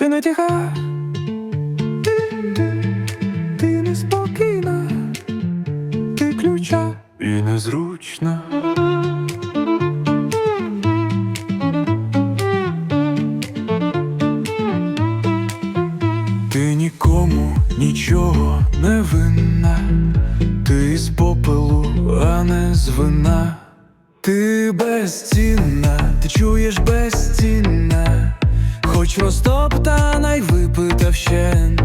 Ти не тиха, ти, ти, ти неспокійна, ти ключа. І незручна. Ти нікому нічого не винна, ти з попелу, а не з вина. Ти безцінна, ти чуєш безцінна, хоч розтоптана й випита вщент,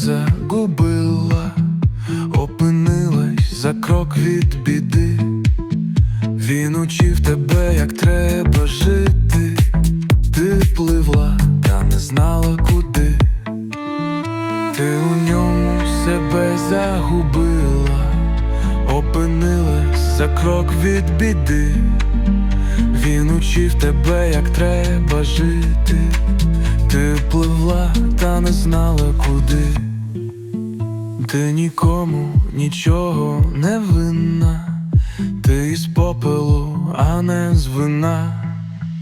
загубила, опинилась за крок від біди. Він учив тебе, як треба жити. Ти пливла, та не знала куди. Ти у ньому себе загубила, опинилась за крок від біди. Він учив тебе, як треба жити. Ти пливла, та не знала куди. Ти нікому нічого не винна, ти із попелу, а не з вина.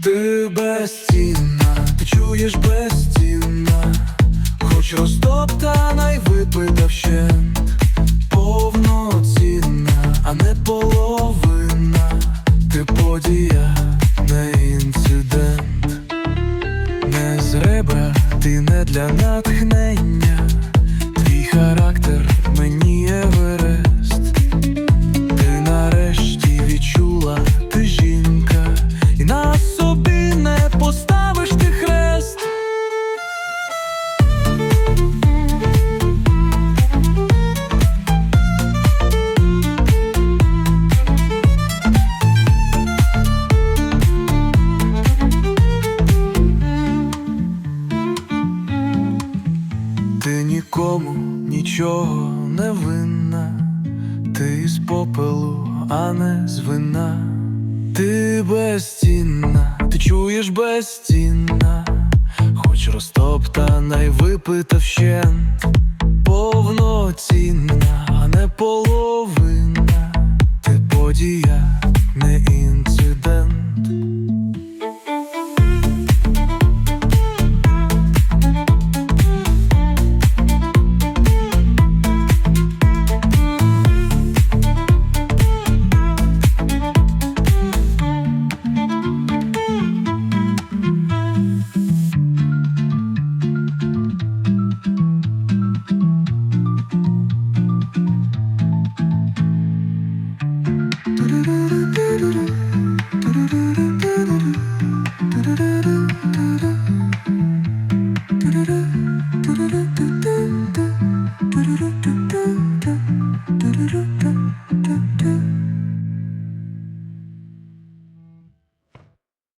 Ти безцінна, ти чуєш безцінна, хоч розтоптана й випита вщент, повноцінна, а не половина, ти подія, не інцидент. Не з ребра, ти не для натхнення, нічого не винна, ти з попелу, а не з вина. Ти безцінна, ти чуєш безцінна, хоч розтоптана й випита вщент, повноцінна, а не половина, ти подія. Do do do.